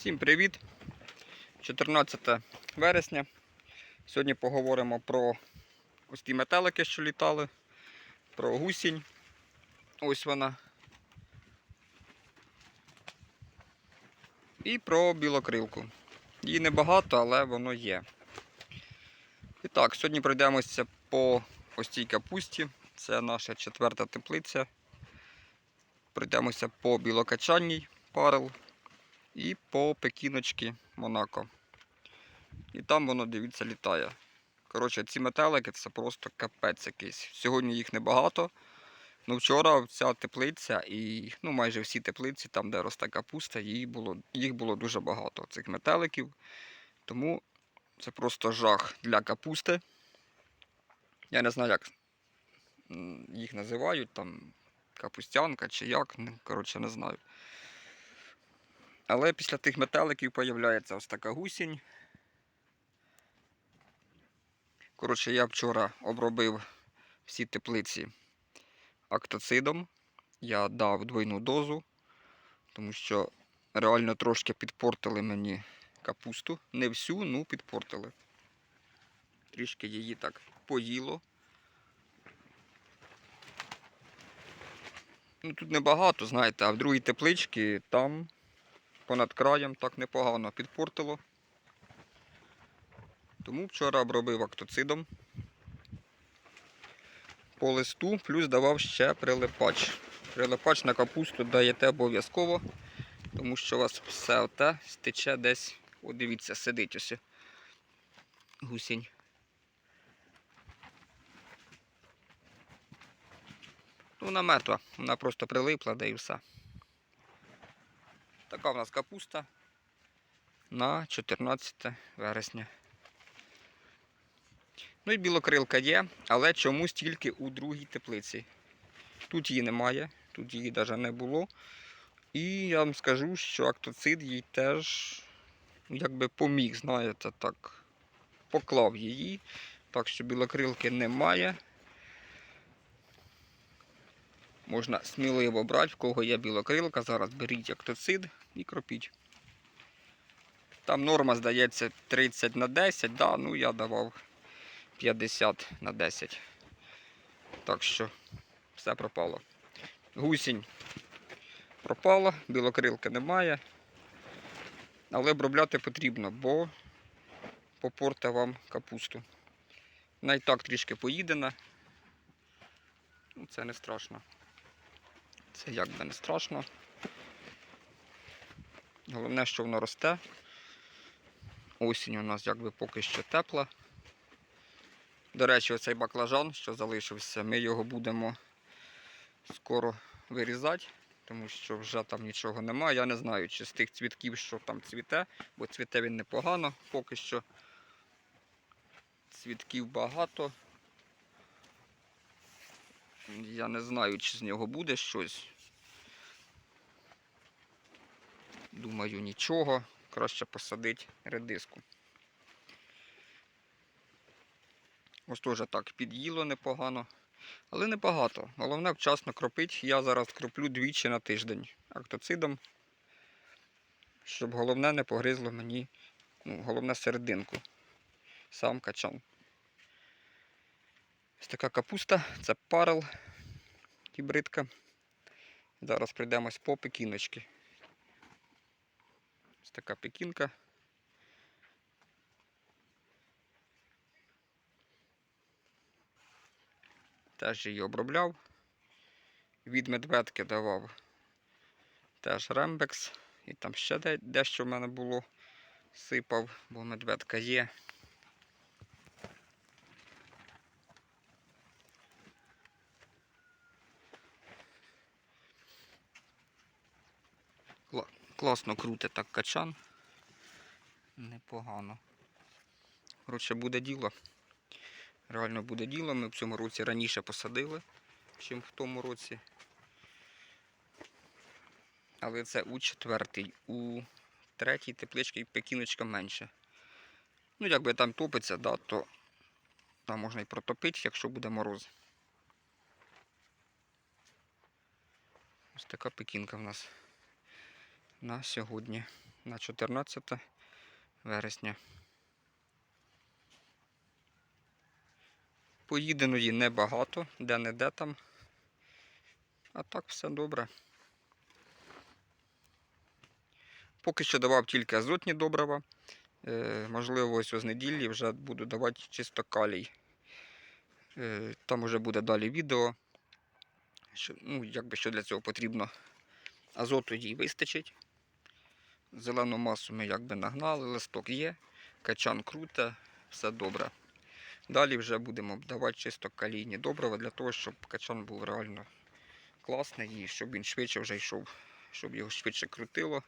Всім привіт! 14 вересня. Сьогодні поговоримо про ось ті метелики, що літали, про гусінь. Ось вона. І про білокрилку. Її небагато, але воно є. І так, сьогодні пройдемося по ось цій капусті. Це наша четверта теплиця. Пройдемося по білокачанній парел і по пекіночки Монако. І там воно, дивіться, літає. Коротше, ці метелики це просто капець якийсь. Сьогодні їх небагато. Ну, вчора ця теплиця і ну, майже всі теплиці, там, де росте капуста, їх було, їх було дуже багато, цих метеликів. Тому це просто жах для капусти. Я не знаю, як їх називають, там капустянка чи як, ну, коротше, не знаю. Але після тих метеликів появляється ось така гусінь. Коротше, я вчора обробив всі теплиці актоцидом. Я дав двойну дозу, тому що реально трошки підпортили мені капусту. Не всю, ну підпортили. Трішки її так поїло. Ну, тут небагато, знаєте, а в другій тепличці там понад краєм так непогано підпортило. Тому вчора обробив актоцидом по листу, плюс давав ще прилипач. Прилипач на капусту даєте обов'язково, тому що у вас все оте стече десь, о, дивіться, сидить ось гусінь. Ну, вона мертва, вона просто прилипла, да і все. Така в нас капуста на 14 вересня. Ну і білокрилка є, але чомусь тільки у другій теплиці. Тут її немає, тут її навіть не було. І я вам скажу, що актоцид їй теж якби поміг, знаєте, так. Поклав її. Так що білокрилки немає. Можна сміливо брати, в кого є білокрилка, зараз беріть актоцид і кропіть. Там норма, здається, 30 на 10, да, ну я давав 50 на 10. Так що все пропало. Гусінь пропала, білокрилки немає. Але обробляти потрібно, бо попорте вам капусту. Вона і так трішки поїдена. Ну, Це не страшно. Це як би не страшно. Головне, що воно росте. Осінь у нас якби поки що тепла. До речі, оцей баклажан, що залишився, ми його будемо скоро вирізати, тому що вже там нічого немає. Я не знаю, чи з тих цвітків, що там цвіте, бо цвіте він непогано, поки що цвітків багато. Я не знаю, чи з нього буде щось. Думаю, нічого. Краще посадити редиску. Ось теж так під'їло непогано. Але небагато. Головне вчасно кропити. Я зараз кроплю двічі на тиждень актоцидом. Щоб головне не погризло мені, ну, головне серединку. Сам качан. Ось така капуста, це парел гібридка. Зараз прийдемось по пекіночки. Ось така пекінка. Теж її обробляв. Від медведки давав теж рембекс. І там ще дещо в мене було. Сипав, бо медведка є. Класно крутить так качан. Непогано. Коротше, буде діло. Реально буде діло. Ми в цьому році раніше посадили, ніж в тому році. Але це у четвертий. У третій тепличці пекіночка менше. Ну, якби там топиться, да, то там можна і протопити, якщо буде мороз. Ось така пекінка в нас на сьогодні. на 14 вересня. Поїденої небагато, де-не-де там. А так все добре. Поки що давав тільки азотні добрива. Е, можливо, ось з неділі вже буду давати чисто калій. Е, там вже буде далі відео. Що, ну, якби що для цього потрібно. Азоту їй вистачить. Зелену масу ми якби нагнали, листок є, качан круте, все добре. Далі вже будемо давати чисто калійні добрива для того, щоб качан був реально класний і щоб він швидше вже йшов, щоб його швидше крутило.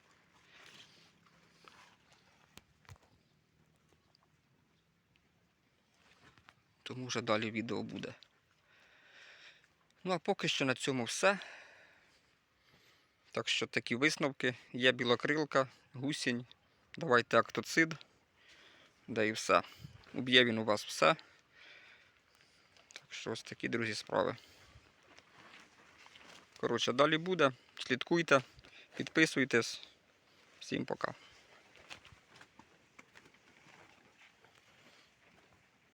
Тому вже далі відео буде. Ну а поки що на цьому все. Так що такі висновки. Є білокрилка, гусінь. Давайте актоцид. Да і все. Уб'є він у вас все. Так що ось такі, друзі, справи. Коротше, далі буде. Слідкуйте, підписуйтесь. Всім пока.